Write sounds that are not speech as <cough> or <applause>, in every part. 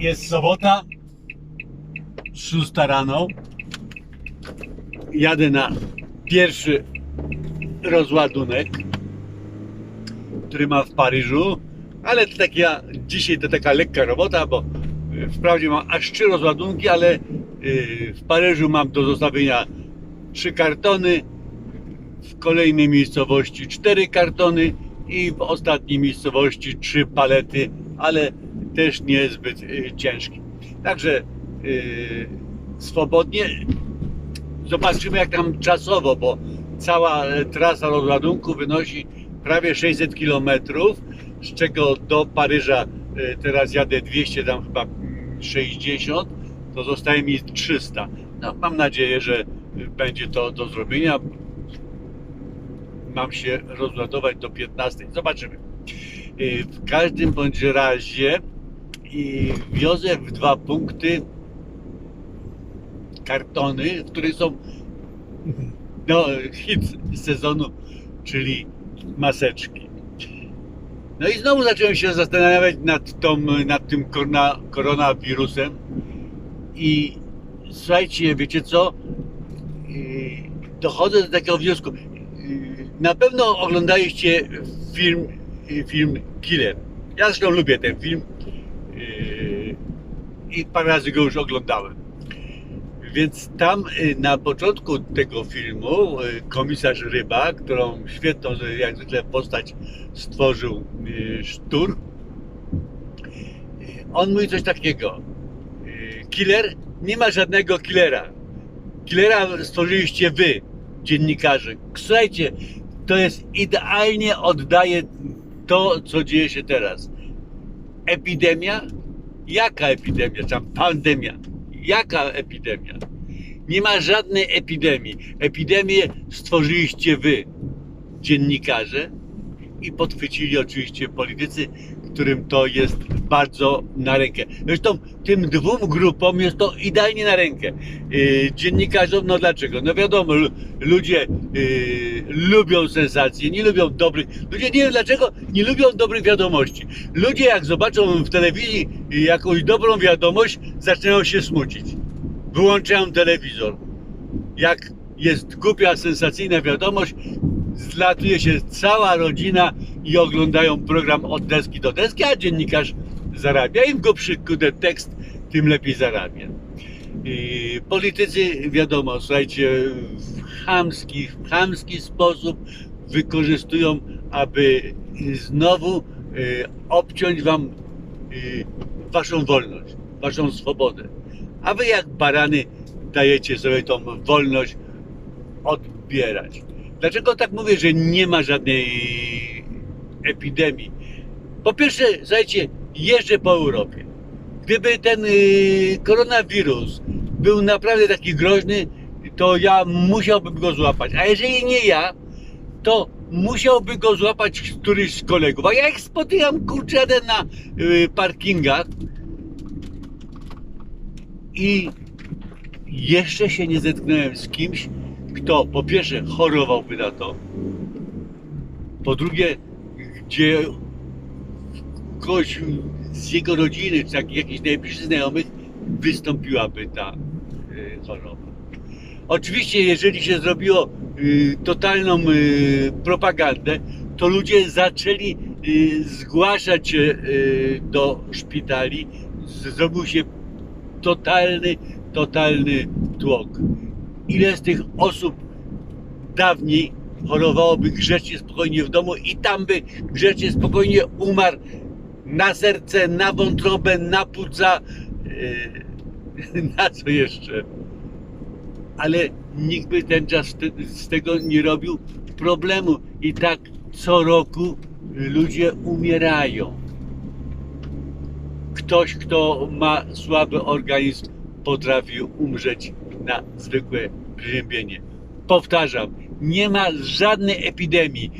Jest sobota, 6 rano. Jadę na pierwszy rozładunek, który mam w Paryżu, ale to tak ja, dzisiaj to taka lekka robota, bo y, wprawdzie mam aż trzy rozładunki, ale y, w Paryżu mam do zostawienia trzy kartony, w kolejnej miejscowości cztery kartony i w ostatniej miejscowości trzy palety, ale też niezbyt y, ciężki. Także y, swobodnie zobaczymy jak tam czasowo, bo cała trasa rozładunku wynosi prawie 600 km, z czego do Paryża e, teraz jadę 200, tam chyba mm, 60, to zostaje mi 300. No, mam nadzieję, że y, będzie to do zrobienia. Mam się rozładować do 15. Zobaczymy. Y, W każdym bądź razie i wiozę w dwa punkty kartony, które są no, hit sezonu, czyli maseczki. No i znowu zacząłem się zastanawiać nad, tą, nad tym korona, koronawirusem i słuchajcie, wiecie co? Dochodzę do takiego wniosku. Na pewno oglądaliście film, film Killer. Ja zresztą lubię ten film i parę razy go już oglądałem. Więc tam y, na początku tego filmu y, komisarz Ryba, którą świetną jak zwykle postać stworzył y, Sztur, on mówi coś takiego. Killer? Nie ma żadnego killera. Killera stworzyliście wy, dziennikarze. Słuchajcie, to jest idealnie oddaje to, co dzieje się teraz. Epidemia? Jaka epidemia? Tam pandemia. Jaka epidemia? Nie ma żadnej epidemii. Epidemię stworzyliście wy, dziennikarze, i podchwycili oczywiście politycy, którym to jest bardzo na rękę. Zresztą tym dwóm grupom jest to idealnie na rękę. Yy, dziennikarzom, no dlaczego? No wiadomo, lu- ludzie yy, lubią sensacje, nie lubią dobrych. Ludzie nie wiem dlaczego nie lubią dobrych wiadomości. Ludzie jak zobaczą w telewizji jakąś dobrą wiadomość, zaczynają się smucić. Wyłączają telewizor. Jak jest głupia, sensacyjna wiadomość, zlatuje się cała rodzina i oglądają program od deski do deski, a dziennikarz zarabia. Im głupszy kurde tekst, tym lepiej zarabia. I politycy, wiadomo, słuchajcie, w chamski, w chamski sposób wykorzystują, aby znowu y, obciąć wam y, waszą wolność, waszą swobodę. A wy jak barany dajecie sobie tą wolność odbierać. Dlaczego tak mówię, że nie ma żadnej epidemii? Po pierwsze, słuchajcie, jeżdżę po Europie. Gdyby ten y, koronawirus był naprawdę taki groźny, to ja musiałbym go złapać. A jeżeli nie ja, to musiałby go złapać któryś z kolegów. A ja jak spotykam kurczadę na y, parkingach i jeszcze się nie zetknąłem z kimś, kto po pierwsze chorowałby na to, po drugie, gdzie ktoś z jego rodziny, czy jak- jakichś najbliższych znajomych wystąpiłaby ta y, choroba. Oczywiście, jeżeli się zrobiło y, totalną y, propagandę, to ludzie zaczęli zgłaszać się do szpitali. Zrobił się totalny, totalny tłok. Ile z tych osób dawniej chorowałoby grzecznie, spokojnie w domu i tam by grzecznie, spokojnie umarł na serce, na wątrobę, na płuca, yy, <laughs> na co jeszcze. Ale nikt by ten czas z tego nie robił problemu. I tak co roku ludzie umierają. Ktoś, kto ma słaby organizm, potrafi umrzeć na zwykłe przeziębienie. Powtarzam, nie ma żadnej epidemii.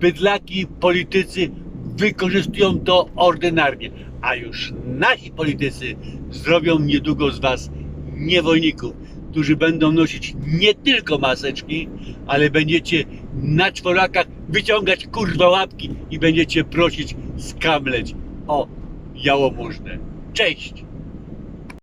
Bydlaki, politycy wykorzystują to ordynarnie, a już nasi politycy zrobią niedługo z was niewolników, którzy będą nosić nie tylko maseczki, ale będziecie na czworakach wyciągać kurwa łapki i będziecie prosić skamleć o jałmużnę. Cześć!